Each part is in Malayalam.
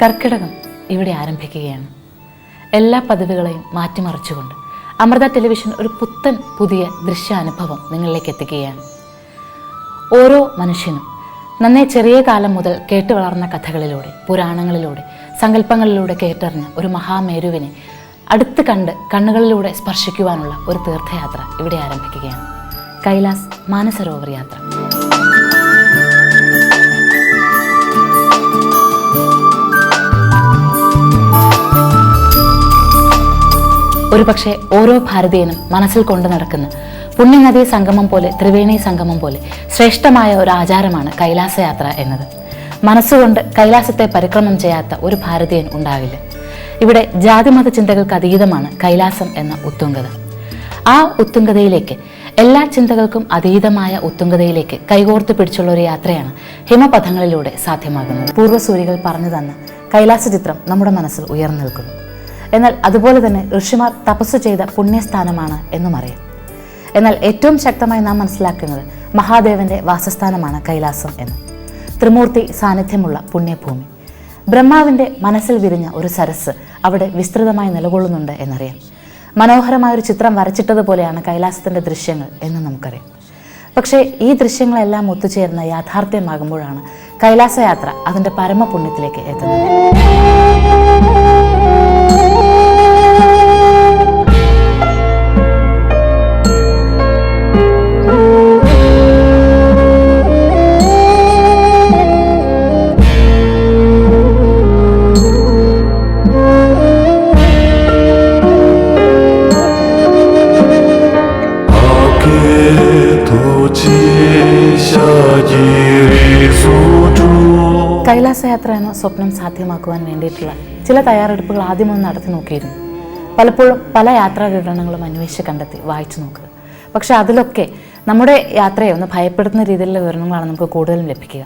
കർക്കിടകം ഇവിടെ ആരംഭിക്കുകയാണ്. എല്ലാ പദവികളെയും മാറ്റിമറിച്ചുകൊണ്ട് അമൃത ടെലിവിഷൻ ഒരു പുത്തൻ പുതിയ ദൃശ്യാനുഭവം നിങ്ങളിലേക്ക് എത്തിക്കുകയാണ്. ഓരോ മനുഷ്യനും നന്നേ ചെറിയ കാലം മുതൽ കേട്ടു വളർന്ന കഥകളിലൂടെ പുരാണങ്ങളിലൂടെ സങ്കല്പങ്ങളിലൂടെ കേട്ടറിഞ്ഞ ഒരു മഹാമേരുവിനെ അടുത്ത് കണ്ട് കണ്ണുകളിലൂടെ സ്പർശിക്കുവാനുള്ള ഒരു തീർത്ഥയാത്ര ഇവിടെ ആരംഭിക്കുകയാണ്. കൈലാസ് മാനസരോവർ യാത്ര. ഒരുപക്ഷെ ഓരോ ഭാരതീയനും മനസ്സിൽ കൊണ്ടു നടക്കുന്ന പുണ്യനദീ സംഗമം പോലെ ത്രിവേണി സംഗമം പോലെ ശ്രേഷ്ഠമായ ഒരു ആചാരമാണ് കൈലാസയാത്ര എന്നത്. മനസ്സുകൊണ്ട് കൈലാസത്തെ പരിക്രമം ചെയ്യാത്ത ഒരു ഭാരതീയൻ ഉണ്ടാവില്ല. ഇവിടെ ജാതിമത ചിന്തകൾക്ക് അതീതമാണ് കൈലാസം എന്ന ഉത്തുംഗത. ആ ഉത്തുംഗതയിലേക്ക് എല്ലാ ചിന്തകൾക്കും അതീതമായ ഉത്തുംഗതയിലേക്ക് കൈകോർത്ത് പിടിച്ചുള്ള ഒരു യാത്രയാണ് ഹിമപഥങ്ങളിലൂടെ സാധ്യമാകുന്നത്. പൂർവസൂരികൾ പറഞ്ഞു തന്ന കൈലാസ ചിത്രം നമ്മുടെ മനസ്സിൽ ഉയർന്നു നിൽക്കുന്നു. എന്നാൽ അതുപോലെ തന്നെ ഋഷിമാർ തപസ് ചെയ്ത പുണ്യസ്ഥാനമാണ് എന്നും അറിയാം. എന്നാൽ ഏറ്റവും ശക്തമായി നാം മനസ്സിലാക്കുന്നത് മഹാദേവന്റെ വാസസ്ഥാനമാണ് കൈലാസം എന്ന്. ത്രിമൂർത്തി സാന്നിധ്യമുള്ള പുണ്യഭൂമി. ബ്രഹ്മാവിന്റെ മനസ്സിൽ വിരിഞ്ഞ ഒരു സരസ് അവിടെ വിസ്തൃതമായി നിലകൊള്ളുന്നുണ്ട് എന്നറിയാം. മനോഹരമായ ഒരു ചിത്രം വരച്ചിട്ടതുപോലെയാണ് കൈലാസത്തിന്റെ ദൃശ്യങ്ങൾ എന്ന് നമുക്കറിയാം. പക്ഷേ ഈ ദൃശ്യങ്ങളെല്ലാം ഒത്തുചേർന്ന യാഥാർത്ഥ്യമാകുമ്പോഴാണ് കൈലാസയാത്ര അതിന്റെ പരമപുണ്യത്തിലേക്ക് എത്തുന്നത്. കൈലാസയാത്ര എന്ന സ്വപ്നം സാധ്യമാക്കുവാൻ വേണ്ടിയിട്ടുള്ള ചില തയ്യാറെടുപ്പുകൾ ആദ്യമൊന്ന് നടത്തി നോക്കിയിരുന്നു. പലപ്പോഴും പല യാത്രാ വിവരണങ്ങളും അന്വേഷിച്ച് കണ്ടെത്തി വായിച്ചു നോക്കുക. പക്ഷെ അതിലൊക്കെ നമ്മുടെ യാത്രയെ ഒന്ന് ഭയപ്പെടുത്തുന്ന രീതിയിലുള്ള വിവരണങ്ങളാണ് നമുക്ക് കൂടുതലും ലഭിക്കുക.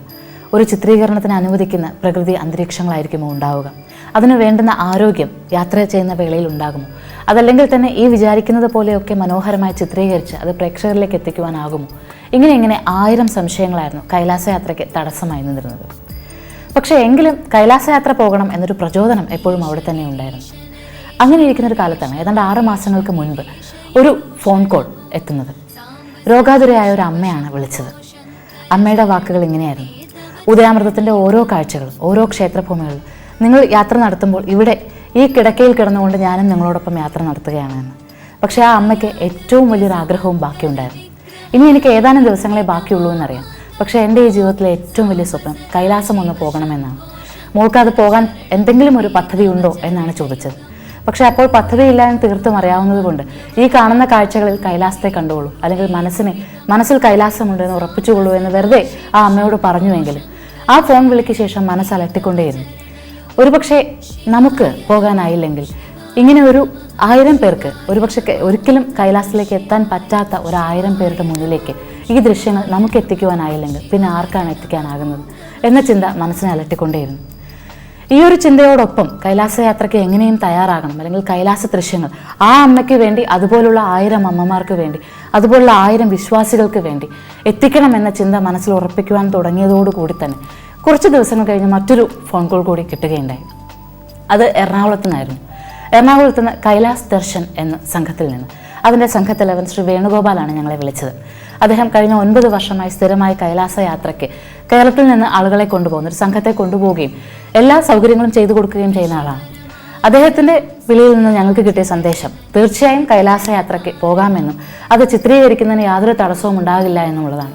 ഒരു ചിത്രീകരണത്തിന് അനുവദിക്കുന്ന പ്രകൃതി അന്തരീക്ഷങ്ങളായിരിക്കുമോ ഉണ്ടാവുക? അതിന് വേണ്ടുന്ന ആരോഗ്യം യാത്ര ചെയ്യുന്ന വേളയിൽ ഉണ്ടാകുമോ? അതല്ലെങ്കിൽ തന്നെ ഈ വിചാരിക്കുന്നത് പോലെയൊക്കെ മനോഹരമായി ചിത്രീകരിച്ച് അത് പ്രേക്ഷകരിലേക്ക് എത്തിക്കുവാനാകുമോ? ഇങ്ങനെ ഇങ്ങനെ ആയിരം സംശയങ്ങളായിരുന്നു കൈലാസയാത്രയ്ക്ക് തടസ്സമായി നിന്നിരുന്നത്. പക്ഷേ എങ്കിലും കൈലാസയാത്ര പോകണം എന്നൊരു പ്രചോദനം എപ്പോഴും അവിടെ തന്നെ ഉണ്ടായിരുന്നു. അങ്ങനെ ഇരിക്കുന്ന ഒരു കാലത്താണ് ഏതാണ്ട് ആറ് മാസങ്ങൾക്ക് മുൻപ് ഒരു ഫോൺ കോൾ എത്തുന്നത്. രോഗാതുരയായ ഒരു അമ്മയാണ് വിളിച്ചത്. അമ്മയുടെ വാക്കുകൾ ഇങ്ങനെയായിരുന്നു. ഉദയാമൃതത്തിന്റെ ഓരോ കാഴ്ചകളും ഓരോ ക്ഷേത്രഭൂമികളും. നിങ്ങൾ യാത്ര നടത്തുമ്പോൾ ഇവിടെ ഈ കിടക്കയിൽ കിടന്നുകൊണ്ട് ഞാനും നിങ്ങളോടൊപ്പം യാത്ര നടത്തുകയാണ് എന്ന്. പക്ഷേ ആ അമ്മയ്ക്ക് ഏറ്റവും വലിയൊരു ആഗ്രഹവും ബാക്കിയുണ്ടായിരുന്നു. ഇനി എനിക്ക് ഏതാനും ദിവസങ്ങളെ ബാക്കിയുള്ളൂ എന്നറിയാം. പക്ഷേ എന്റെ ഈ ജീവിതത്തിലെ ഏറ്റവും വലിയ സ്വപ്നം കൈലാസം ഒന്ന് പോകണമെന്നാണ്. മോൾക്ക് അത് പോകാൻ എന്തെങ്കിലും ഒരു പദ്ധതി ഉണ്ടോ എന്നാണ് ചോദിച്ചത്. പക്ഷേ അപ്പോൾ പദ്ധതിയില്ല എന്ന് തീർത്തും അറിയാവുന്നത് കൊണ്ട് ഈ കാണുന്ന കാഴ്ചകളിൽ കൈലാസത്തെ കണ്ടുകൊള്ളൂ അല്ലെങ്കിൽ മനസ്സിനെ മനസ്സിൽ കൈലാസമുണ്ട് എന്ന് ഉറപ്പിച്ചുകൊള്ളൂ എന്ന് വെറുതെ ആ അമ്മയോട് പറഞ്ഞുവെങ്കിലും ആ ഫോൺ വിളിക്ക് ശേഷം മനസ്സ് അലട്ടിക്കൊണ്ടേയിരുന്നു. ഒരുപക്ഷെ നമുക്ക് പോകാനായില്ലെങ്കിൽ ഇങ്ങനെ ഒരു ആയിരം പേർക്ക് ഒരുപക്ഷെ ഒരിക്കലും കൈലാസത്തിലേക്ക് എത്താൻ പറ്റാത്ത ഒരു പേരുടെ മുന്നിലേക്ക് ഈ ദൃശ്യങ്ങൾ നമുക്ക് എത്തിക്കുവാനായില്ലെങ്കിൽ പിന്നെ ആർക്കാണ് എത്തിക്കാനാകുന്നത് എന്ന ചിന്ത മനസ്സിനെ അലട്ടിക്കൊണ്ടേയിരുന്നു. ഈ ഒരു ചിന്തയോടൊപ്പം കൈലാസയാത്രയ്ക്ക് എങ്ങനെയും തയ്യാറാകണം. അല്ലെങ്കിൽ കൈലാസ ദൃശ്യങ്ങൾ ആ അമ്മയ്ക്ക് വേണ്ടി അതുപോലുള്ള ആയിരം അമ്മമാർക്ക് വേണ്ടി അതുപോലുള്ള ആയിരം വിശ്വാസികൾക്ക് വേണ്ടി എത്തിക്കണം എന്ന ചിന്ത മനസ്സിൽ ഉറപ്പിക്കുവാൻ തുടങ്ങിയതോടുകൂടി തന്നെ കുറച്ച് ദിവസങ്ങൾ കഴിഞ്ഞ് മറ്റൊരു ഫോൺ കോൾ കൂടി കിട്ടുകയുണ്ടായി. അത് എറണാകുളത്തു നിന്നായിരുന്നു എറണാകുളത്ത് നിന്ന് കൈലാസ് ദർശൻ എന്ന സംഘത്തിൽ നിന്ന്. അതിന്റെ സംഘത്തലവൻ ശ്രീ വേണുഗോപാലാണ് ഞങ്ങളെ വിളിച്ചത്. അദ്ദേഹം കഴിഞ്ഞ ഒൻപത് വർഷമായി സ്ഥിരമായി കൈലാസ യാത്രയ്ക്ക് കേരളത്തിൽ നിന്ന് ആളുകളെ കൊണ്ടുപോകുന്ന ഒരു സംഘത്തെ കൊണ്ടുപോവുകയും എല്ലാ സൗകര്യങ്ങളും ചെയ്തു കൊടുക്കുകയും ചെയ്യുന്ന ആളാണ്. അദ്ദേഹത്തിന്റെ വിളിയിൽ നിന്ന് ഞങ്ങൾക്ക് കിട്ടിയ സന്ദേശം തീർച്ചയായും കൈലാസ യാത്രയ്ക്ക് പോകാമെന്നും അത് ചിത്രീകരിക്കുന്നതിന് യാതൊരു തടസ്സവും ഉണ്ടാകില്ല എന്നുള്ളതാണ്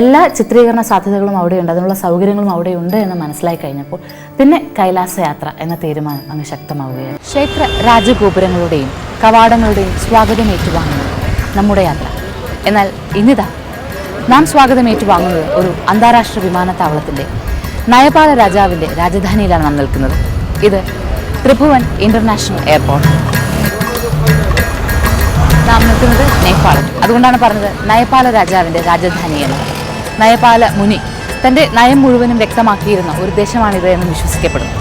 എല്ലാ ചിത്രീകരണ സാധ്യതകളും അവിടെയുണ്ട് അതിനുള്ള സൗകര്യങ്ങളും അവിടെയുണ്ട് എന്ന് മനസ്സിലായി കഴിഞ്ഞപ്പോൾ പിന്നെ കൈലാസ യാത്ര എന്ന തീരുമാനം അങ്ങ് ശക്തമാവുകയാണ്. ക്ഷേത്ര രാജഗോപുരങ്ങളുടെയും കവാടങ്ങളുടെയും സ്വാഗതം ഏറ്റുവാങ്ങുന്നത് നമ്മുടെ യാത്ര. എന്നാൽ ഇന്നിതാ നാം സ്വാഗതം ഏറ്റുവാങ്ങുന്നത് ഒരു അന്താരാഷ്ട്ര വിമാനത്താവളത്തിന്റെ നയപാല രാജാവിന്റെ രാജധാനിയിലാണ് നാം നിൽക്കുന്നത്. ഇത് ത്രിഭുവൻ ഇന്റർനാഷണൽ എയർപോർട്ട്. നാം നിൽക്കുന്നത് നേപ്പാളിൽ. അതുകൊണ്ടാണ് പറഞ്ഞത് നയപാല രാജാവിന്റെ രാജധാനി എന്ന്. നയപാല മുനി തന്റെ നയം മുഴുവനും വ്യക്തമാക്കിയിരുന്ന ഒരു ദേശമാണിത് എന്ന് വിശ്വസിക്കപ്പെടുന്നു.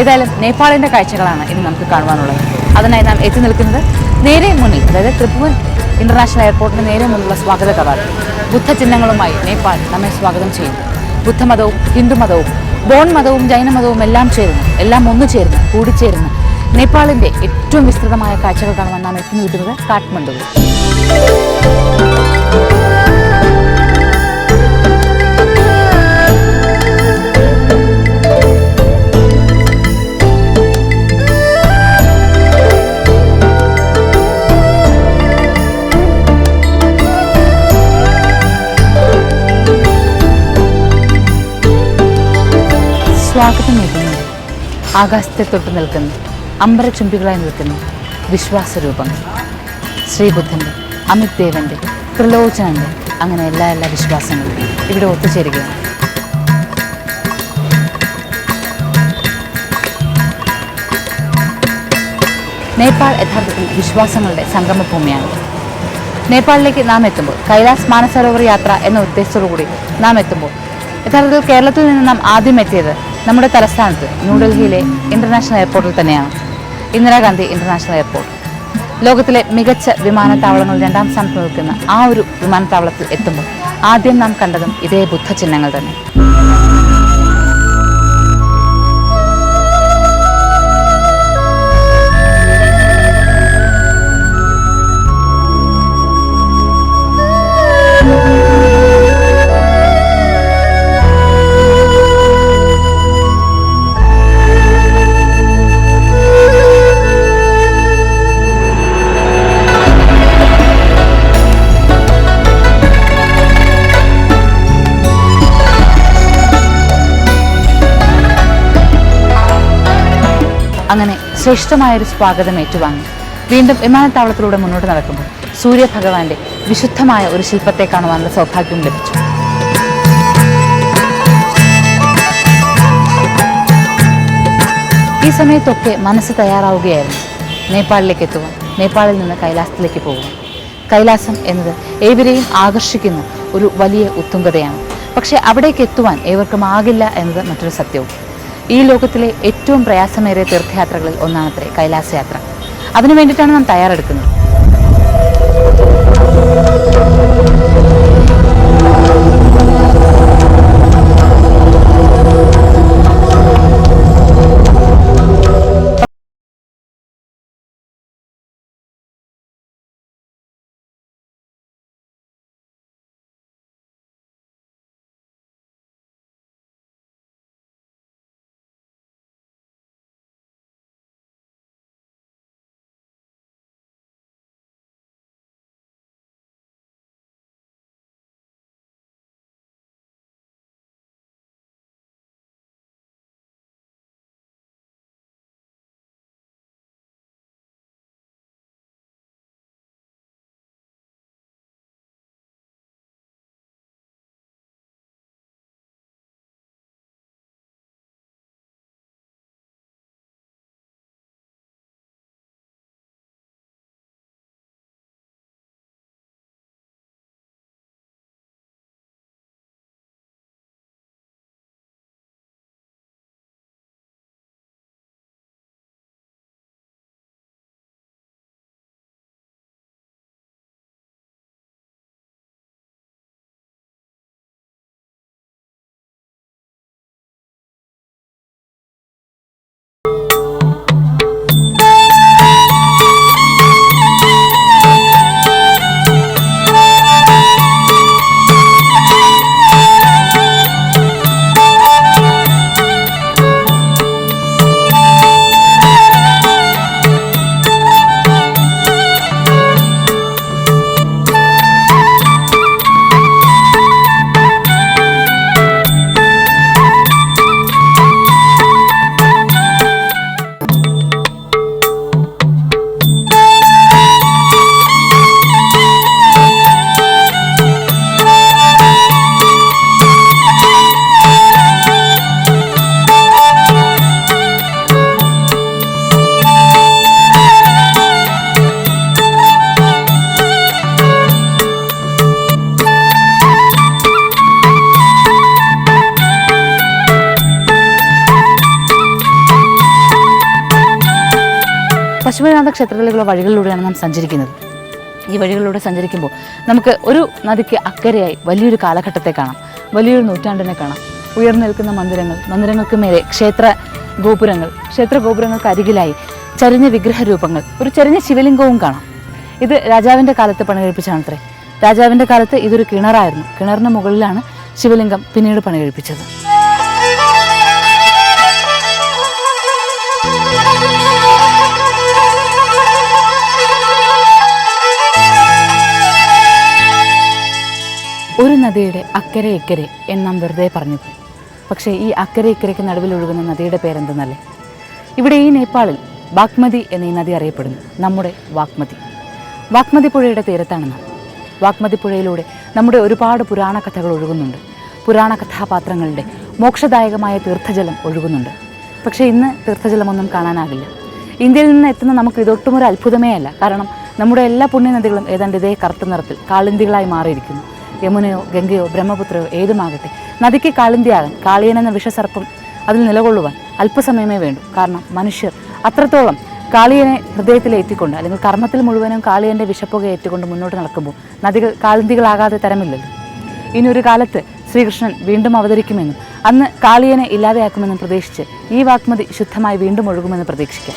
ഏതായാലും നേപ്പാളിന്റെ കാഴ്ചകളാണ് ഇന്ന് നമുക്ക് കാണുവാനുള്ളത്. അതിനായി നാം എത്തി നിൽക്കുന്നത് നേരെ മുന്നിൽ അതായത് ത്രിഭുവൻ ഇന്റർനാഷണൽ എയർപോർട്ടിന് നേരെ മുന്നുള്ള സ്വാഗത കവാടം ബുദ്ധ ചിഹ്നങ്ങളുമായി നേപ്പാൾ നമ്മെ സ്വാഗതം ചെയ്യുന്നു. ബുദ്ധമതവും ഹിന്ദുമതവും ബോൺ മതവും ജൈനമതവും എല്ലാം ചേർന്ന് എല്ലാം ഒന്നു ചേർന്ന് കൂടിച്ചേർന്ന് നേപ്പാളിന്റെ ഏറ്റവും വിസ്തൃതമായ കാഴ്ചകൾ കാണുവാൻ നാം എത്തി നിൽക്കുന്നത് കാഠ്മണ്ഡുവിൽ. ആകാശത്തെ തൊട്ട് നിൽക്കുന്നു. അമ്പരചുംബികളായി നിൽക്കുന്നു. വിശ്വാസരൂപങ്ങൾ. ശ്രീബുദ്ധന്റെ അമിത് ദേവന്റെ ത്രിലോചനന്റെ അങ്ങനെ എല്ലാ എല്ലാ വിശ്വാസങ്ങളും ഇവിടെ ഒത്തുചേരുകയാണ്. നേപ്പാൾ യഥാർത്ഥത്തിൽ വിശ്വാസങ്ങളുടെ സംഗമഭൂമിയാണ്. നേപ്പാളിലേക്ക് നാം എത്തുമ്പോൾ കൈലാസ് മാനസരോവർ യാത്ര എന്ന ഉദ്ദേശത്തോടു കൂടി നാം എത്തുമ്പോൾ യഥാർത്ഥത്തിൽ കേരളത്തിൽ നിന്ന് നാം ആദ്യം എത്തിയത് നമ്മുടെ തലസ്ഥാനത്ത് ന്യൂഡൽഹിയിലെ ഇന്റർനാഷണൽ എയർപോർട്ടിൽ തന്നെയാണ്. ഇന്ദിരാഗാന്ധി ഇന്റർനാഷണൽ എയർപോർട്ട് ലോകത്തിലെ മികച്ച വിമാനത്താവളങ്ങൾ രണ്ടാം സ്ഥാനത്ത് നിൽക്കുന്ന ആ ഒരു വിമാനത്താവളത്തിൽ എത്തുമ്പോൾ ആദ്യം നാം കണ്ടതും ഇതേ ബുദ്ധചിഹ്നങ്ങൾ തന്നെ. ശ്രേഷ്ഠമായൊരു സ്വാഗതം ഏറ്റുവാങ്ങി. വീണ്ടും വിമാനത്താവളത്തിലൂടെ മുന്നോട്ട് നടക്കുമ്പോൾ സൂര്യഭഗവാന്റെ വിശുദ്ധമായ ഒരു ശില്പത്തെ കാണുവാനുള്ള സൗഭാഗ്യം ലഭിച്ചു. ഈ സമയത്തൊക്കെ മനസ്സ് തയ്യാറാവുകയായിരുന്നു. നേപ്പാളിലേക്ക് എത്തുവാൻ നേപ്പാളിൽ നിന്ന് കൈലാസത്തിലേക്ക് പോകുവാൻ. കൈലാസം എന്നത് ഏവരെയും ആകർഷിക്കുന്ന ഒരു വലിയ ഉത്തുംഗതയാണ്. പക്ഷേ അവിടേക്ക് എത്തുവാൻ ഏവർക്കും ആകില്ല എന്നത് മറ്റൊരു സത്യവും. ഈ ലോകത്തിലെ ഏറ്റവും പ്രയാസമേറിയ തീർത്ഥയാത്രകളിൽ ഒന്നാണത്രേ കൈലാസയാത്ര. അതിനു വേണ്ടിയിട്ടാണ് നാം തയ്യാറെടുക്കുന്നത്. പശുപതിനാഥ ക്ഷേത്രത്തിലേക്കുള്ള വഴികളിലൂടെയാണ് നാം സഞ്ചരിക്കുന്നത്. ഈ വഴികളിലൂടെ സഞ്ചരിക്കുമ്പോൾ നമുക്ക് ഒരു നദിക്ക് അക്കരയായി വലിയൊരു കാലഘട്ടത്തെ കാണാം. വലിയൊരു നൂറ്റാണ്ടിനെ കാണാം. ഉയർന്നു നിൽക്കുന്ന മന്ദിരങ്ങൾ മന്ദിരങ്ങൾക്ക് മേലെ ക്ഷേത്ര ഗോപുരങ്ങൾ ക്ഷേത്ര ഗോപുരങ്ങൾക്ക് അരികിലായി ചരിഞ്ഞ വിഗ്രഹരൂപങ്ങൾ ഒരു ചരിഞ്ഞ ശിവലിംഗവും കാണാം. ഇത് രാജാവിന്റെ കാലത്ത് പണികഴിപ്പിച്ചാണത്രേ. രാജാവിന്റെ കാലത്ത് ഇതൊരു കിണറായിരുന്നു. കിണറിന് മുകളിലാണ് ശിവലിംഗം പിന്നീട് പണികഴിപ്പിച്ചത്. ഒരു നദിയുടെ അക്കരെ ഇക്കരെ എന്നാം വെറുതെ പറഞ്ഞു പോയി പക്ഷേ ഈ അക്കരെ ഇക്കരയ്ക്ക് നടുവിൽ ഒഴുകുന്ന നദിയുടെ പേരെന്തെന്നല്ലേ? ഇവിടെ ഈ നേപ്പാളിൽ വാഗ്മതി എന്ന ഈ നദി അറിയപ്പെടുന്നു. നമ്മുടെ വാഗ്മതി വാഗ്മതി പുഴയുടെ തീരത്താണ് നാം വാഗ്മതി പുഴയിലൂടെ നമ്മുടെ ഒരുപാട് പുരാണ കഥകൾ ഒഴുകുന്നുണ്ട്. പുരാണ കഥാപാത്രങ്ങളുടെ മോക്ഷദായകമായ തീർത്ഥജലം ഒഴുകുന്നുണ്ട്. പക്ഷേ ഇന്ന് തീർത്ഥജലമൊന്നും കാണാനാകില്ല. ഇന്ത്യയിൽ നിന്ന് എത്തുന്ന നമുക്ക് ഇതൊട്ടും ഒരു അത്ഭുതമേ അല്ല കാരണം നമ്മുടെ എല്ലാ പുണ്യനദികളും ഏതാണ്ട് ഇതേ കറുത്ത നിറത്തിൽ കാളിന്തികളായി മാറിയിരിക്കുന്നു. യമുനയോ ഗംഗയോ ബ്രഹ്മപുത്രയോ ഏതുമാകട്ടെ. നദിക്ക് കാളിന്തിയാകാൻ കാളിയൻ എന്ന വിഷസർപ്പം അതിൽ നിലകൊള്ളുവാൻ അല്പസമയമേ വേണ്ടു. കാരണം മനുഷ്യർ അത്രത്തോളം കാളിയനെ ഹൃദയത്തിലേറ്റിക്കൊണ്ട് അല്ലെങ്കിൽ കർമ്മത്തിൽ മുഴുവനും കാളിയന്റെ വിഷപ്പുക ഏറ്റുകൊണ്ട് മുന്നോട്ട് നടക്കുമ്പോൾ നദികൾ കാളിന്തികളാകാതെ തരമില്ലല്ലോ. ഇനി ഒരു കാലത്ത് ശ്രീകൃഷ്ണൻ വീണ്ടും അവതരിക്കുമെന്നും അന്ന് കാളിയനെ ഇല്ലാതെയാക്കുമെന്നും പ്രതീക്ഷിച്ച് ഈ വാഗ്മതി ശുദ്ധമായി വീണ്ടും ഒഴുകുമെന്ന് പ്രതീക്ഷിക്കാം.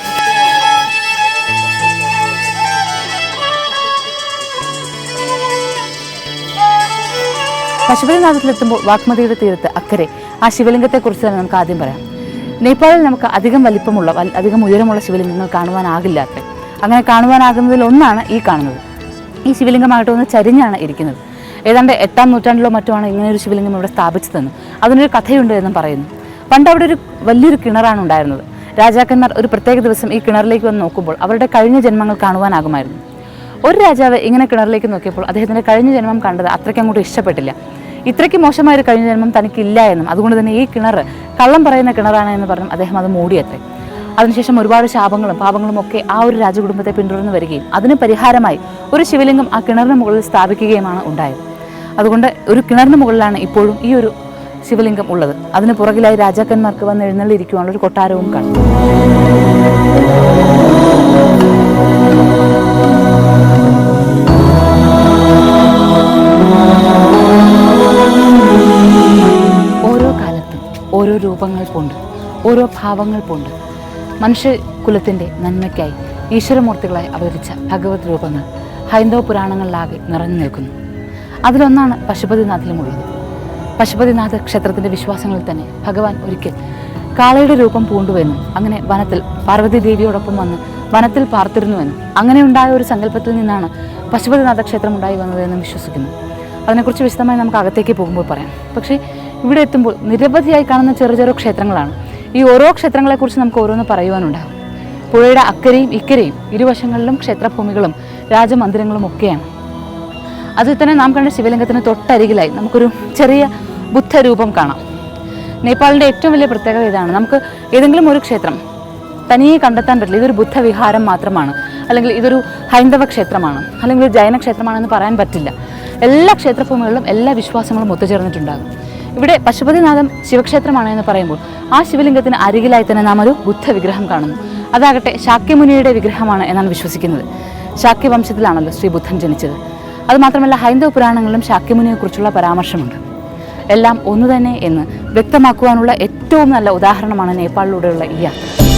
പശുപതിനാഥത്തിലെത്തുമ്പോൾ വാഗ്മതിയുടെ തീരത്ത് അക്കരെ. ആ ശിവലിംഗത്തെക്കുറിച്ച് തന്നെ നമുക്ക് ആദ്യം പറയാം. നേപ്പാളിൽ നമുക്ക് അധികം വലിപ്പമുള്ള അധികം ഉയരമുള്ള ശിവലിംഗങ്ങൾ കാണുവാനാകില്ലാത്ത അങ്ങനെ കാണുവാനാകുന്നതിൽ ഒന്നാണ് ഈ കാണുന്നത്. ഈ ശിവലിംഗമായിട്ട് ഒന്ന് ചരിഞ്ഞാണ് ഇരിക്കുന്നത്. ഏതാണ്ട് എട്ടാം നൂറ്റാണ്ടിലോ മറ്റോ ആണ് ഇങ്ങനെ ഒരു ശിവലിംഗം ഇവിടെ സ്ഥാപിച്ചതെന്നും. അതിനൊരു കഥയുണ്ട് എന്നും പറയുന്നു. പണ്ട് അവിടെ ഒരു വലിയൊരു കിണറാണ് ഉണ്ടായിരുന്നത്. രാജാക്കന്മാർ ഒരു പ്രത്യേക ദിവസം ഈ കിണറിലേക്ക് വന്ന് നോക്കുമ്പോൾ അവരുടെ കഴിഞ്ഞ ജന്മങ്ങൾ കാണുവാനാകുമായിരുന്നു. ഒരു രാജാവ് ഇങ്ങനെ കിണറിലേക്ക് നോക്കിയപ്പോൾ അദ്ദേഹത്തിന്റെ കഴിഞ്ഞ ജന്മം കണ്ടത് അത്രയ്ക്ക് അങ്ങോട്ട് ഇഷ്ടപ്പെട്ടില്ല. ഇത്രയ്ക്ക് മോശമായ ഒരു കഴിഞ്ഞ ജന്മം തനിക്കില്ല എന്നും അതുകൊണ്ട് തന്നെ ഈ കിണർ കള്ളം പറയുന്ന കിണറാണ് എന്ന് പറഞ്ഞ് അദ്ദേഹം അത് മൂടിയത്രേ. അതിനുശേഷം ഒരുപാട് ശാപങ്ങളും പാപങ്ങളും ഒക്കെ ആ ഒരു രാജകുടുംബത്തെ പിന്തുടർന്ന് വരികയും അതിന് പരിഹാരമായി ഒരു ശിവലിംഗം ആ കിണറിന് മുകളിൽ സ്ഥാപിക്കുകയുമാണ് ഉണ്ടായത്. അതുകൊണ്ട് ഒരു കിണറിന് മുകളിലാണ് ഇപ്പോഴും ഈ ഒരു ശിവലിംഗം ഉള്ളത്. അതിന് പുറകിലായി രാജാക്കന്മാർക്ക് വന്ന് എഴുന്നള്ളിയിരിക്കുവാനുള്ള ഒരു കൊട്ടാരവും കാണും. ഓരോ രൂപങ്ങൾ പോണ്ട് ഓരോ ഭാവങ്ങൾ പോണ്ട് മനുഷ്യ കുലത്തിന്റെ നന്മയ്ക്കായി ഈശ്വരമൂർത്തികളായി അവതരിച്ച ഭഗവത് രൂപങ്ങൾ ഹൈന്ദവ പുരാണങ്ങളിലാകെ നിറഞ്ഞു നിൽക്കുന്നു. അതിലൊന്നാണ് പശുപതിനാഥിലുമുള്ളത് പശുപതിനാഥ ക്ഷേത്രത്തിന്റെ വിശ്വാസങ്ങളിൽ തന്നെ ഭഗവാൻ ഒരിക്കൽ കാളയുടെ രൂപം പൂണ്ടുവെന്നും അങ്ങനെ വനത്തിൽ പാർവതി ദേവിയോടൊപ്പം വന്ന് വനത്തിൽ പാർത്തിരുന്നുവെന്നും അങ്ങനെ ഉണ്ടായ ഒരു സങ്കല്പത്തിൽ നിന്നാണ് പശുപതിനാഥ ക്ഷേത്രം ഉണ്ടായി വന്നതെന്നും വിശ്വസിക്കുന്നു. അതിനെക്കുറിച്ച് വിശദമായി നമുക്ക് അകത്തേക്ക് പോകുമ്പോൾ പറയാം. പക്ഷേ ഇവിടെ എത്തുമ്പോൾ നിരവധിയായി കാണുന്ന ചെറു ചെറു ക്ഷേത്രങ്ങളാണ്. ഈ ഓരോ ക്ഷേത്രങ്ങളെക്കുറിച്ച് നമുക്ക് ഓരോന്ന് പറയുവാനുണ്ടാകും. പുഴയുടെ അക്കരയും ഇക്കരയും ഇരുവശങ്ങളിലും ക്ഷേത്രഭൂമികളും രാജമന്ദിരങ്ങളും ഒക്കെയാണ്. അതിൽ തന്നെ നാം കണ്ട ശിവലിംഗത്തിന് തൊട്ടരികിലായി നമുക്കൊരു ചെറിയ ബുദ്ധരൂപം കാണാം. നേപ്പാളിന്റെ ഏറ്റവും വലിയ പ്രത്യേകത ഇതാണ്. നമുക്ക് ഏതെങ്കിലും ഒരു ക്ഷേത്രം തനിയെ കണ്ടെത്താൻ പറ്റില്ല. ഇതൊരു ബുദ്ധവിഹാരം മാത്രമാണ്. അല്ലെങ്കിൽ ഇതൊരു ഹൈന്ദവ ക്ഷേത്രമാണ്. അല്ലെങ്കിൽ ജൈന ക്ഷേത്രമാണെന്ന് പറയാൻ പറ്റില്ല. എല്ലാ ക്ഷേത്രഭൂമികളിലും എല്ലാ വിശ്വാസങ്ങളും ഒത്തുചേർന്നിട്ടുണ്ടാകും. ഇവിടെ പശുപതിനാഥം ശിവക്ഷേത്രമാണ് എന്ന് പറയുമ്പോൾ ആ ശിവലിംഗത്തിന് അരികിലായി തന്നെ നാം ഒരു ബുദ്ധ വിഗ്രഹം കാണുന്നു. അതാകട്ടെ ശാക്യമുനിയുടെ വിഗ്രഹമാണ് എന്നാണ് വിശ്വസിക്കുന്നത്. ശാക്യവംശത്തിലാണല്ലോ ശ്രീ ബുദ്ധൻ ജനിച്ചത്. അതുമാത്രമല്ല ഹൈന്ദവ പുരാണങ്ങളിലും ശാക്യമുനിയെക്കുറിച്ചുള്ള പരാമർശമുണ്ട്. എല്ലാം ഒന്നു തന്നെ എന്ന് വ്യക്തമാക്കുവാനുള്ള ഏറ്റവും നല്ല ഉദാഹരണമാണ് നേപ്പാളിലൂടെയുള്ള ഈ യാത്ര.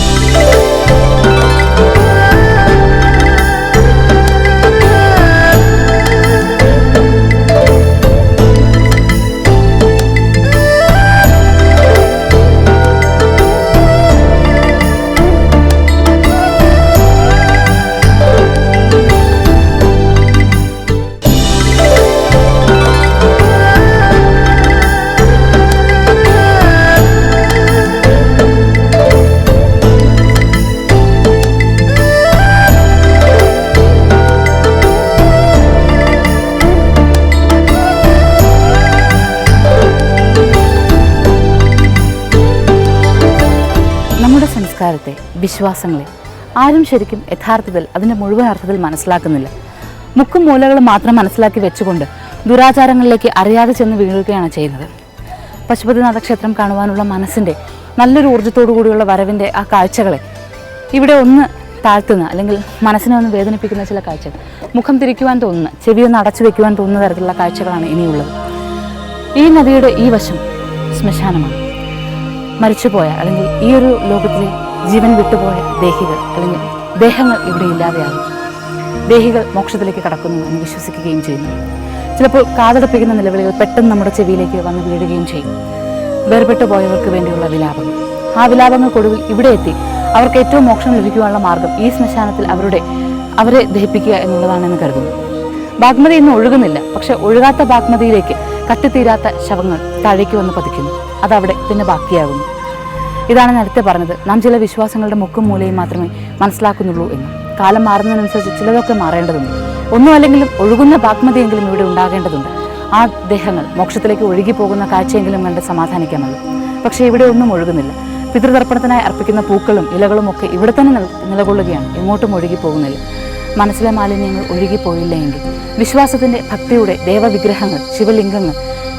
വിശ്വാസങ്ങളെ. ആരും ശരിക്കും യഥാർത്ഥത്തിൽ അതിന്റെ മുഴുവൻ അർത്ഥത്തിൽ മനസ്സിലാക്കുന്നില്ല. മുക്കും മൂലകളും മാത്രം മനസ്സിലാക്കി വെച്ചുകൊണ്ട് ദുരാചാരങ്ങളിലേക്ക് അറിയാതെ ചെന്ന് വീഴുകയാണ് ചെയ്യുന്നത്. പശുപതിനാഥ ക്ഷേത്രം കാണുവാനുള്ള മനസ്സിന്റെ നല്ലൊരു ഊർജത്തോടു കൂടിയുള്ള വരവിന്റെ ആ കാഴ്ചകളെ ഇവിടെ ഒന്ന് താഴ്ത്തുന്ന അല്ലെങ്കിൽ മനസ്സിനെ ഒന്ന് വേദനിപ്പിക്കുന്ന ചില കാഴ്ചകൾ. മുഖം തിരിക്കുവാൻ തോന്നുന്ന ചെവി ഒന്ന് അടച്ചു വെക്കുവാൻ തോന്നുന്ന തരത്തിലുള്ള കാഴ്ചകളാണ് ഇനിയുള്ളത്. ഈ നദിയുടെ ഈ വശം ശ്മശാനമാണ്. മരിച്ചുപോയ അല്ലെങ്കിൽ ഈ ഒരു ലോകത്തിലെ ജീവൻ വിട്ടുപോയ ദേഹികൾ അല്ലെങ്കിൽ ദേഹങ്ങൾ ഇവിടെ ഇല്ലാതെയാകും ദേഹികൾ മോക്ഷത്തിലേക്ക് കടക്കുന്നു എന്ന് വിശ്വസിക്കുകയും ചെയ്യുന്നു. ചിലപ്പോൾ കാതടപ്പിക്കുന്ന നിലവിളികൾ പെട്ടെന്ന് നമ്മുടെ ചെവിയിലേക്ക് വന്ന് വീഴുകയും ചെയ്യും. വേർപെട്ടു പോയവർക്ക് വേണ്ടിയുള്ള വിലാപം. ആ വിലാപങ്ങൾക്കൊടുവിൽ ഇവിടെ എത്തി. അവർക്ക് ഏറ്റവും മോക്ഷം ലഭിക്കുവാനുള്ള മാർഗം ഈ ശ്മശാനത്തിൽ അവരുടെ അവരെ ദഹിപ്പിക്കുക എന്നുള്ളതാണെന്ന് കരുതുന്നു. ബാഗ്മതി ഇന്ന് ഒഴുകുന്നില്ല. പക്ഷെ ഒഴുകാത്ത ബാഗ്മതിയിലേക്ക് കട്ടിത്തീരാത്ത ശവങ്ങൾ താഴേക്ക് വന്ന് പതിക്കുന്നു. അതവിടെ പിന്നെ ബാക്കിയാകുന്നു. ഇതാണ് നേരത്തെ പറഞ്ഞത്. നാം ചില വിശ്വാസങ്ങളുടെ മുക്കും മൂലയും മാത്രമേ മനസ്സിലാക്കുന്നുള്ളൂ എന്ന്. കാലം മാറുന്നതിനനുസരിച്ച് ചിലതൊക്കെ മാറേണ്ടതുണ്ട്. ഒന്നും അല്ലെങ്കിലും ഒഴുകുന്ന ബാഗ്മതിയെങ്കിലും ഇവിടെ ഉണ്ടാകേണ്ടതുണ്ട്. ആ ദേഹങ്ങൾ മോക്ഷത്തിലേക്ക് ഒഴുകി പോകുന്ന കാഴ്ചയെങ്കിലും കണ്ട് സമാധാനിക്കാമല്ലോ. പക്ഷേ ഇവിടെ ഒന്നും ഒഴുകുന്നില്ല. പിതൃതർപ്പണത്തിനായി അർപ്പിക്കുന്ന പൂക്കളും ഇലകളും ഒക്കെ ഇവിടെ തന്നെ നിലകൊള്ളുകയാണ്. എങ്ങോട്ടും ഒഴുകി പോകുന്നില്ല മനസ്സിലെ മാലിന്യങ്ങൾ ഒഴുകിപ്പോയില്ല എങ്കിൽ വിശ്വാസത്തിന്റെ ഭക്തിയുടെ ദേവവിഗ്രഹങ്ങൾ ശിവലിംഗങ്ങൾ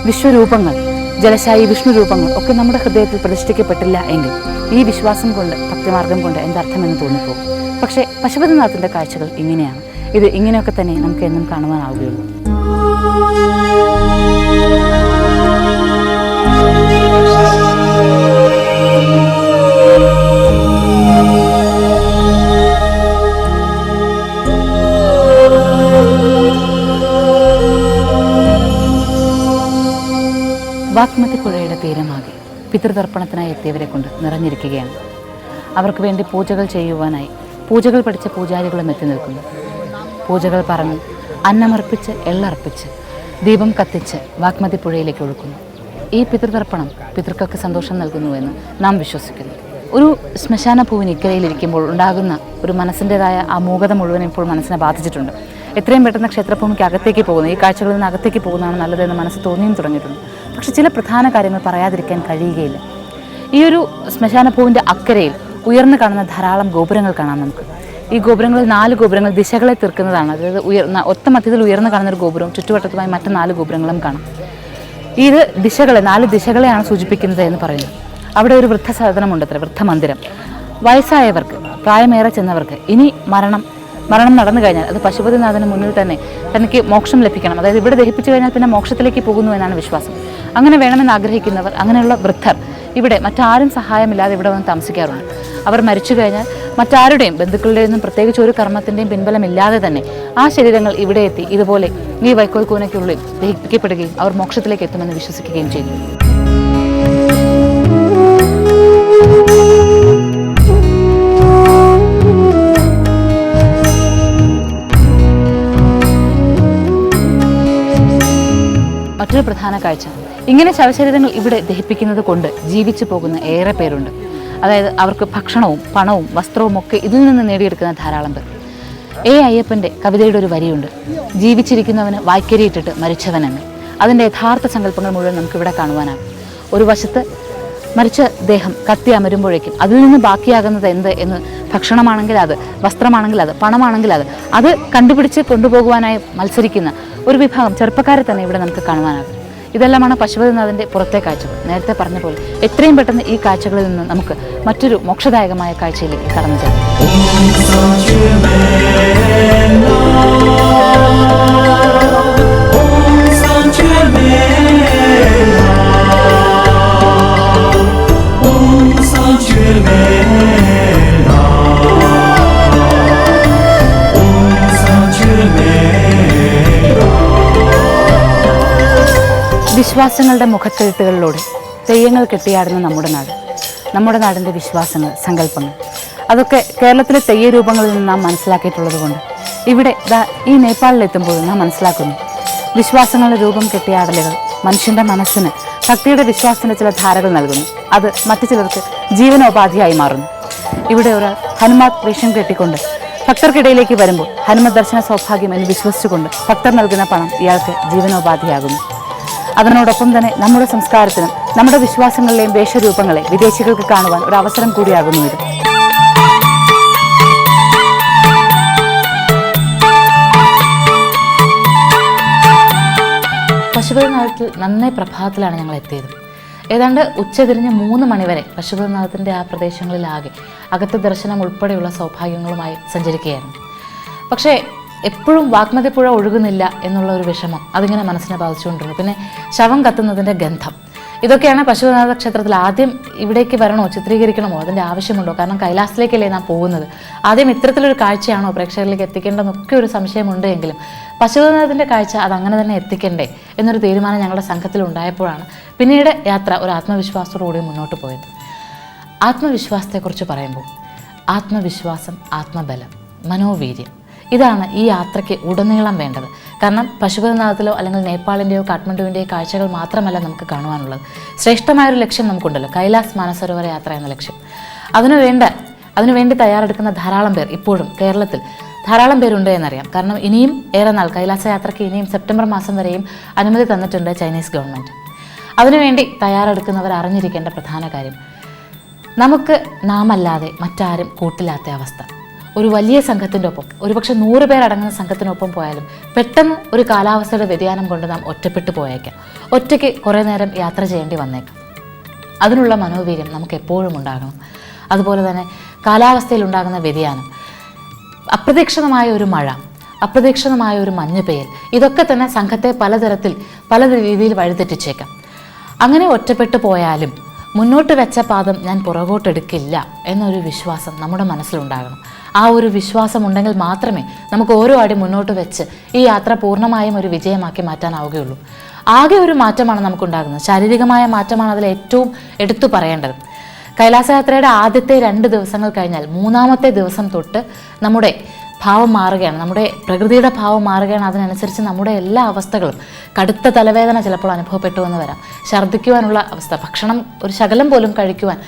വിശ്വരൂപങ്ങൾ ജലശായി വിഷ്ണു രൂപങ്ങൾ ഒക്കെ നമ്മുടെ ഹൃദയത്തിൽ പ്രതിഷ്ഠിക്കപ്പെട്ടില്ല എങ്കിൽ ഈ വിശ്വാസം കൊണ്ട് ഭക്തിമാർഗം കൊണ്ട് എന്തർത്ഥമെന്ന് തോന്നിപ്പോകും. പക്ഷേ പശുപതിനാഥിന്റെ കാഴ്ചകൾ ഇങ്ങനെയാണ്. ഇത് ഇങ്ങനെയൊക്കെ തന്നെ നമുക്ക് എന്നും കാണുവാനാവുകയുള്ളൂ. വാഗ്മതി പുഴയുടെ തീരമാകെ പിതൃതർപ്പണത്തിനായി എത്തിയവരെ കൊണ്ട് നിറഞ്ഞിരിക്കുകയാണ്. അവർക്ക് വേണ്ടി പൂജകൾ ചെയ്യുവാനായി പൂജകൾ പഠിച്ച പൂജാരികളും എത്തി നിൽക്കുന്നു. പൂജകൾ പറഞ്ഞ് അന്നമർപ്പിച്ച് എള്ളർപ്പിച്ച് ദീപം കത്തിച്ച് വാഗ്മതി പുഴയിലേക്ക് ഒഴുക്കുന്നു. ഈ പിതൃതർപ്പണം പിതൃക്കൾക്ക് സന്തോഷം നൽകുന്നുവെന്ന് നാം വിശ്വസിക്കുന്നു. ഒരു ശ്മശാന പൂവിന് ഇക്കരയിലിരിക്കുമ്പോൾ ഉണ്ടാകുന്ന ഒരു മനസ്സിന്റെതായ ആ മൂകത മുഴുവൻ ഇപ്പോൾ മനസ്സിനെ ബാധിച്ചിട്ടുണ്ട്. എത്രയും പെട്ടെന്ന് ക്ഷേത്രഭൂമിക്ക് അകത്തേക്ക് പോകുന്നു. ഈ കാഴ്ചകളിൽ നിന്ന് അകത്തേക്ക് പോകുന്നതാണ് നല്ലതെന്ന് മനസ്സ് തോന്നിയും തുടങ്ങിയിട്ടുണ്ട്. പക്ഷെ ചില പ്രധാന കാര്യങ്ങൾ പറയാതിരിക്കാൻ കഴിയുകയില്ല. ഈ ഒരു ശ്മശാന പൂവിന്റെ അക്കരയിൽ ഉയർന്നു കാണുന്ന ധാരാളം ഗോപുരങ്ങൾ കാണാം നമുക്ക്. ഈ ഗോപുരങ്ങളിൽ നാല് ഗോപുരങ്ങൾ ദിശകളെ തീർക്കുന്നതാണ്. അതായത് ഉയർന്ന ഒത്ത മധ്യത്തിൽ ഉയർന്നു കാണുന്ന ഒരു ഗോപുരവും ചുറ്റുവട്ടത്തുമായി മറ്റ് നാല് ഗോപുരങ്ങളും കാണാം. ഇത് ദിശകളെ നാല് ദിശകളെയാണ് സൂചിപ്പിക്കുന്നത് എന്ന് പറയുന്നു. അവിടെ ഒരു വൃദ്ധസാധനമുണ്ടത്ര വൃദ്ധമന്ദിരം. വയസ്സായവർക്ക് പ്രായമേറെ ചെന്നവർക്ക് ഇനി മരണം മരണം നടന്നു കഴിഞ്ഞാൽ അത് പശുപതിനാഥന് മുന്നിൽ തന്നെ തനിക്ക് മോക്ഷം ലഭിക്കണം. അതായത് ഇവിടെ ദഹിപ്പിച്ചു കഴിഞ്ഞാൽ പിന്നെ മോക്ഷത്തിലേക്ക് പോകുന്നു എന്നാണ് വിശ്വാസം. അങ്ങനെ വേണമെന്ന് ആഗ്രഹിക്കുന്നവർ അങ്ങനെയുള്ള വൃദ്ധർ ഇവിടെ മറ്റാരും സഹായമില്ലാതെ ഇവിടെ വന്ന് താമസിക്കാറുണ്ട്. അവർ മരിച്ചു കഴിഞ്ഞാൽ മറ്റാരുടെയും ബന്ധുക്കളുടെയും ഒന്നും പ്രത്യേകിച്ച് ഒരു കർമ്മത്തിന്റെയും പിൻബലമില്ലാതെ തന്നെ ആ ശരീരങ്ങൾ ഇവിടെ എത്തി ഇതുപോലെ ഈ വൈക്കോൽ കൂനയ്ക്കുള്ളിൽ ദഹിപ്പിക്കപ്പെടുകയും അവർ മോക്ഷത്തിലേക്ക് എത്തുമെന്ന് വിശ്വസിക്കുകയും ചെയ്യുന്നു. മറ്റൊരു പ്രധാന കാഴ്ച. ഇങ്ങനെ ശവശരീരങ്ങൾ ഇവിടെ ദഹിപ്പിക്കുന്നത് കൊണ്ട് ജീവിച്ചു പോകുന്ന ഏറെ പേരുണ്ട്. അതായത് അവർക്ക് ഭക്ഷണവും പണവും വസ്ത്രവും ഒക്കെ ഇതിൽ നിന്ന് നേടിയെടുക്കുന്ന ധാരാളം പേർ. എ അയ്യപ്പന്റെ കവിതയുടെ ഒരു വരിയുണ്ട്. ജീവിച്ചിരിക്കുന്നവന് വായ്ക്കരിയിട്ടിട്ട് മരിച്ചവനെന്ന്. അതിന്റെ യഥാർത്ഥ സങ്കല്പങ്ങൾ മുഴുവൻ നമുക്കിവിടെ കാണുവാനാകും. ഒരു വശത്ത് മരിച്ച ദേഹം കത്തി അമരുമ്പോഴേക്കും. അതിൽ നിന്ന് ബാക്കിയാകുന്നത് എന്ത് എന്ന് ഭക്ഷണമാണെങ്കിൽ അത് വസ്ത്രമാണെങ്കിൽ അത് പണമാണെങ്കിൽ അത്. അത് കണ്ടുപിടിച്ച് കൊണ്ടുപോകുവാനായി മത്സരിക്കുന്ന ഒരു വിഭാഗം ചെറുപ്പക്കാരെ തന്നെ ഇവിടെ നമുക്ക് കാണുവാനാകും. ഇതെല്ലാമാണ് പശുപതിനാഥിന്റെ പുറത്തെ കാഴ്ചകൾ. നേരത്തെ പറഞ്ഞ പോലെ എത്രയും പെട്ടെന്ന് ഈ കാഴ്ചകളിൽ നിന്ന് നമുക്ക് മറ്റൊരു മോക്ഷദായകമായ കാഴ്ചയിലേക്ക് കടന്നു ചെല്ലാം. വിശ്വാസങ്ങളുടെ മുഖത്തെഴുത്തുകളിലൂടെ തെയ്യങ്ങൾ കെട്ടിയാടുന്ന നമ്മുടെ നാട് നമ്മുടെ നാടിന്റെ വിശ്വാസങ്ങൾ സങ്കല്പങ്ങൾ. അതൊക്കെ കേരളത്തിലെ തെയ്യ രൂപങ്ങളിൽ നിന്ന് നാം മനസ്സിലാക്കിയിട്ടുള്ളത് കൊണ്ട് ഇവിടെ ഈ നേപ്പാളിലെത്തുമ്പോൾ നാം മനസ്സിലാക്കുന്നു. വിശ്വാസങ്ങളുടെ രൂപം കെട്ടിയാടലുകൾ മനുഷ്യന്റെ മനസ്സിന് ഭക്തിയുടെ വിശ്വാസത്തിന് ചില ധാരകൾ നൽകുന്നു. അത് മറ്റു ചിലർക്ക് ജീവനോപാധിയായി മാറുന്നു. ഇവിടെ ഒരാൾ ഹനുമാത് വേഷം കെട്ടിക്കൊണ്ട് ഭക്തർക്കിടയിലേക്ക് വരുമ്പോൾ ഹനുമത് ദർശന സൗഭാഗ്യം എന്ന് വിശ്വസിച്ചുകൊണ്ട് ഭക്തർ നൽകുന്ന പണം ഇയാൾക്ക് ജീവനോപാധിയാകുന്നു. അതിനോടൊപ്പം തന്നെ നമ്മുടെ സംസ്കാരത്തിനും നമ്മുടെ വിശ്വാസങ്ങളിലെയും വേഷരൂപങ്ങളെ വിദേശികൾക്ക് കാണുവാൻ ഒരു അവസരം കൂടിയാകുന്നു ഇത്. പശുപതിനാഥത്തിൽ നന്നായി പ്രഭാതത്തിലാണ് ഞങ്ങൾ എത്തിയത്. ഏതാണ്ട് ഉച്ചതിരിഞ്ഞ് മൂന്ന് മണിവരെ പശുപതിനാഥത്തിന്റെ ആ പ്രദേശങ്ങളിലാകെ അകത്ത് ദർശനം ഉൾപ്പെടെയുള്ള സൗഭാഗ്യങ്ങളുമായി സഞ്ചരിക്കുകയായിരുന്നു. പക്ഷേ എപ്പോഴും വാഗ്മതിപ്പുഴ ഒഴുകുന്നില്ല എന്നുള്ള ഒരു വിഷമം അതിങ്ങനെ മനസ്സിനെ ബാധിച്ചുകൊണ്ടിരുന്നു. പിന്നെ ശവം കത്തുന്നതിന്റെ ഗന്ധം. ഇതൊക്കെയാണ് പശുപതിനാഥ ക്ഷേത്രത്തിൽ ആദ്യം ഇവിടേക്ക് വരണോ ചിത്രീകരിക്കണമോ അതിന്റെ ആവശ്യമുണ്ടോ? കാരണം കൈലാസത്തിലേക്കല്ലേ നാം പോകുന്നത്? ആദ്യം ഇത്തരത്തിലൊരു കാഴ്ചയാണോ പ്രേക്ഷകരിലേക്ക് എത്തിക്കേണ്ടതെന്നൊക്കെ ഒരു സംശയമുണ്ട് എങ്കിലും പശുപതിനാഥത്തിന്റെ കാഴ്ച അതങ്ങനെ തന്നെ എത്തിക്കണ്ടേ എന്നൊരു തീരുമാനം ഞങ്ങളുടെ സംഘത്തിൽ ഉണ്ടായപ്പോഴാണ് പിന്നീട് യാത്ര ഒരു ആത്മവിശ്വാസത്തോടുകൂടി മുന്നോട്ട് പോയത്. ആത്മവിശ്വാസത്തെക്കുറിച്ച് പറയുമ്പോൾ ആത്മവിശ്വാസം ആത്മബലം മനോവീര്യം ഇതാണ് ഈ യാത്രയ്ക്ക് ഉടനീളം വേണ്ടത്. കാരണം പശുപതിനാഥത്തിലോ അല്ലെങ്കിൽ നേപ്പാളിന്റെയോ കാഠ്മണ്ഡുവിന്റെയോ കാഴ്ചകൾ മാത്രമല്ല നമുക്ക് കാണുവാനുള്ളത്. ശ്രേഷ്ഠമായൊരു ലക്ഷ്യം നമുക്കുണ്ടല്ലോ കൈലാസ് മാനസരോവര യാത്ര എന്ന ലക്ഷ്യം. അതിനുവേണ്ട അതിനുവേണ്ടി തയ്യാറെടുക്കുന്ന ധാരാളം പേർ ഇപ്പോഴും കേരളത്തിൽ ധാരാളം പേരുണ്ട് എന്നറിയാം. കാരണം ഇനിയും ഏറെ നാൾ കൈലാസ യാത്രയ്ക്ക് ഇനിയും സെപ്റ്റംബർ മാസം വരെയും അനുമതി തന്നിട്ടുണ്ട് ചൈനീസ് ഗവൺമെന്റ് അതിനുവേണ്ടി തയ്യാറെടുക്കുന്നവർ അറിഞ്ഞിരിക്കേണ്ട പ്രധാന കാര്യം. നമുക്ക് നാം അല്ലാതെ മറ്റാരും കൂട്ടില്ലാത്ത അവസ്ഥ. ഒരു വലിയ സംഘത്തിന്റെ ഒപ്പം ഒരുപക്ഷെ നൂറ് പേരടങ്ങുന്ന സംഘത്തിനൊപ്പം പോയാലും പെട്ടെന്ന് ഒരു കാലാവസ്ഥയുടെ വ്യതിയാനം കൊണ്ട് നാം ഒറ്റപ്പെട്ടു പോയേക്കാം. ഒറ്റയ്ക്ക് കുറേ നേരം യാത്ര ചെയ്യേണ്ടി വന്നേക്കാം. അതിനുള്ള മനോവീര്യം നമുക്ക് എപ്പോഴും ഉണ്ടാകണം. അതുപോലെ തന്നെ കാലാവസ്ഥയിൽ ഉണ്ടാകുന്ന വ്യതിയാനം അപ്രതീക്ഷിതമായ ഒരു മഴ അപ്രതീക്ഷിതമായ ഒരു മഞ്ഞ് പെയ്യൽ ഇതൊക്കെ തന്നെ സംഘത്തെ പലതരത്തിൽ പല രീതിയിൽ വഴിതെറ്റിച്ചേക്കാം. അങ്ങനെ ഒറ്റപ്പെട്ടു പോയാലും മുന്നോട്ട് വെച്ച പാദം ഞാൻ പുറകോട്ടെടുക്കില്ല എന്നൊരു വിശ്വാസം നമ്മുടെ മനസ്സിലുണ്ടാകണം. ആ ഒരു വിശ്വാസം ഉണ്ടെങ്കിൽ മാത്രമേ നമുക്ക് ഓരോ അടി മുന്നോട്ട് വെച്ച് ഈ യാത്ര പൂർണമായും ഒരു വിജയമാക്കി മാറ്റാനാവുകയുള്ളൂ. ആകെ ഒരു മാറ്റമാണ് നമുക്കുണ്ടാകുന്നത്. ശാരീരികമായ മാറ്റമാണ് അതിൽ ഏറ്റവും എടുത്തു പറയേണ്ടത്. കൈലാസയാത്രയുടെ ആദ്യത്തെ രണ്ട് ദിവസങ്ങൾ കഴിഞ്ഞാൽ മൂന്നാമത്തെ ദിവസം തൊട്ട് നമ്മുടെ ഭാവം മാറുകയാണ്. നമ്മുടെ പ്രകൃതിയുടെ ഭാവം മാറുകയാണ്. അതിനനുസരിച്ച് നമ്മുടെ എല്ലാ അവസ്ഥകളും കടുത്ത തലവേദന ചിലപ്പോൾ അനുഭവപ്പെട്ടു എന്ന് വരാം. ഛർദ്ദിക്കുവാനുള്ള അവസ്ഥ ഭക്ഷണം ഒരു ശകലം പോലും കഴിക്കുവാൻ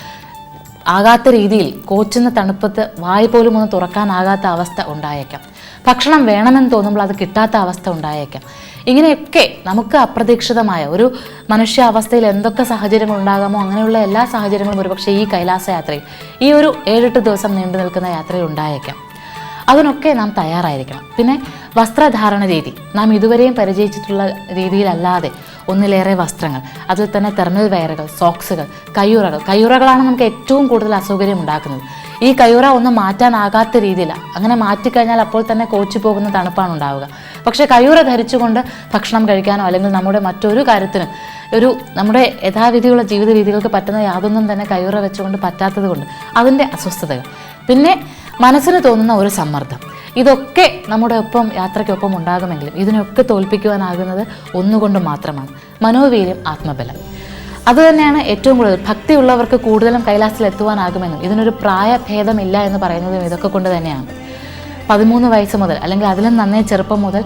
ആകാത്ത രീതിയിൽ കോച്ചുന്ന തണുപ്പത്ത് വായ പോലും ഒന്ന് തുറക്കാനാകാത്ത അവസ്ഥ ഉണ്ടായേക്കാം. ഭക്ഷണം വേണമെന്ന് തോന്നുമ്പോൾ അത് കിട്ടാത്ത അവസ്ഥ ഉണ്ടായേക്കാം. ഇങ്ങനെയൊക്കെ നമുക്ക് അപ്രതീക്ഷിതമായ ഒരു മനുഷ്യാവസ്ഥയിൽ എന്തൊക്കെ സാഹചര്യങ്ങൾ ഉണ്ടാകാമോ അങ്ങനെയുള്ള എല്ലാ സാഹചര്യങ്ങളും ഒരുപക്ഷെ ഈ കൈലാസ യാത്രയിൽ ഈ ഒരു ഏഴെട്ട് ദിവസം നീണ്ടു നിൽക്കുന്ന യാത്രയിൽ ഉണ്ടായേക്കാം. അതിനൊക്കെ നാം തയ്യാറായിരിക്കണം. പിന്നെ വസ്ത്രധാരണ രീതി. നാം ഇതുവരെയും പരിചയിച്ചിട്ടുള്ള രീതിയിലല്ലാതെ ഒന്നിലേറെ വസ്ത്രങ്ങൾ അതിൽ തന്നെ തെർമൽ വയറുകൾ സോക്സുകൾ കയ്യുറകൾ. കയ്യുറകളാണ് നമുക്ക് ഏറ്റവും കൂടുതൽ അസൗകര്യം ഉണ്ടാക്കുന്നത്. ഈ കയ്യുറ ഒന്ന് മാറ്റാനാകാത്ത രീതിയിലാണ് അങ്ങനെ മാറ്റിക്കഴിഞ്ഞാൽ അപ്പോൾ തന്നെ കോച്ചു പോകുന്ന തണുപ്പാണ് ഉണ്ടാവുക. പക്ഷേ കയ്യുറ ധരിച്ചുകൊണ്ട് ഭക്ഷണം കഴിക്കാനോ അല്ലെങ്കിൽ നമ്മുടെ മറ്റൊരു കാര്യത്തിനും ഒരു നമ്മുടെ യഥാവിധിയുള്ള ജീവിത രീതികൾക്ക് പറ്റുന്ന യാതൊന്നും തന്നെ കയ്യുറ വെച്ചുകൊണ്ട് പറ്റാത്തത് കൊണ്ട് അതിന്റെ അസ്വസ്ഥതകൾ. പിന്നെ മനസ്സിന് തോന്നുന്ന ഒരു സമ്മർദ്ദം. ഇതൊക്കെ നമ്മുടെ ഒപ്പം യാത്രയ്ക്കൊപ്പം ഉണ്ടാകുമെങ്കിലും ഇതിനൊക്കെ തോൽപ്പിക്കുവാനാകുന്നത് ഒന്നുകൊണ്ട് മാത്രമാണ്. മനോവീര്യം ആത്മബലം. അതുതന്നെയാണ് ഏറ്റവും കൂടുതൽ ഭക്തിയുള്ളവർക്ക് കൂടുതലും കൈലാസത്തിൽ എത്തുവാനാകുമെന്നും ഇതിനൊരു പ്രായഭേദമില്ല എന്ന് പറയുന്നതും ഇതൊക്കെ കൊണ്ട് തന്നെയാണ്. പതിമൂന്ന് വയസ്സ് മുതൽ അല്ലെങ്കിൽ അതിലും നന്നേ ചെറുപ്പം മുതൽ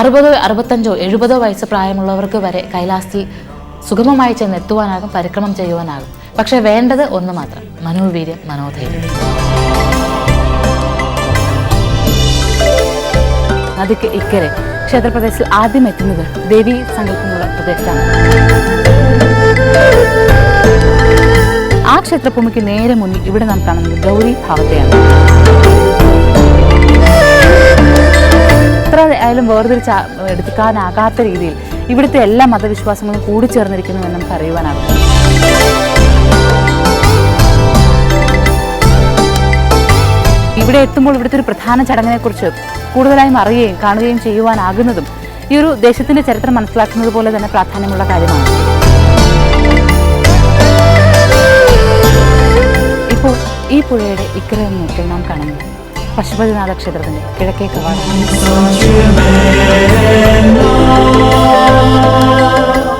അറുപതോ അറുപത്തഞ്ചോ എഴുപതോ വയസ്സ് പ്രായമുള്ളവർക്ക് വരെ കൈലാസത്തിൽ സുഗമമായി ചെന്ന് എത്തുവാനാകും പരിക്രമം ചെയ്യുവാനാകും. പക്ഷേ വേണ്ടത് ഒന്ന് മാത്രം മനോവീര്യം മനോധൈര്യം. നദിക്ക് ഇക്കരെ ക്ഷേത്രപ്രദേശത്തിൽ ആദ്യം എത്തുന്നത് ദേവി സങ്കല്പമുള്ള പ്രദേശത്താണ് ആ ക്ഷേത്രഭൂമിക്ക് നേരെ മുന്നിൽ ഇവിടെ നാം കാണുന്നത് ഗൗരി ഭാവത്തെയാണ്. എത്ര ആയാലും വേർതിരിച്ച് എടുക്കാനാകാത്ത രീതിയിൽ ഇവിടുത്തെ എല്ലാ മതവിശ്വാസങ്ങളും കൂടിച്ചേർന്നിരിക്കുന്നു എന്ന് നമുക്ക് അറിയുവാനാകും. ഇവിടെ എത്തുമ്പോൾ ഇവിടുത്തെ ഒരു പ്രധാന ചടങ്ങിനെക്കുറിച്ച് കൂടുതലായും അറിയുകയും കാണുകയും ചെയ്യുവാനാകുന്നതും ഈ ഒരു ദേശത്തിന്റെ ചരിത്രം മനസ്സിലാക്കുന്നത് പോലെ തന്നെ പ്രാധാന്യമുള്ള കാര്യമാണ്. ഇപ്പോൾ ഈ പുഴയുടെ ഇക്കരയും നോക്കിൽ നാം കാണുന്നു പശുപതിനാഥ ക്ഷേത്രത്തിന്റെ കിഴക്കേ കവാടം.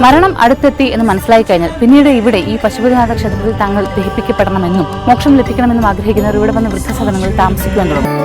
മരണം അടുത്തെത്തി എന്ന് മനസ്സിലായി കഴിഞ്ഞാൽ പിന്നീട് ഇവിടെ ഈ പശുപതിനാഥ ക്ഷേത്രത്തിൽ താങ്കൾ ദഹിപ്പിക്കപ്പെടണമെന്നും മോക്ഷം ലഭിക്കണമെന്നും ആഗ്രഹിക്കുന്നവർ ഇവിടെ വന്ന് വൃദ്ധസദനങ്ങളിൽ താമസിക്കുവാൻ തുടങ്ങും.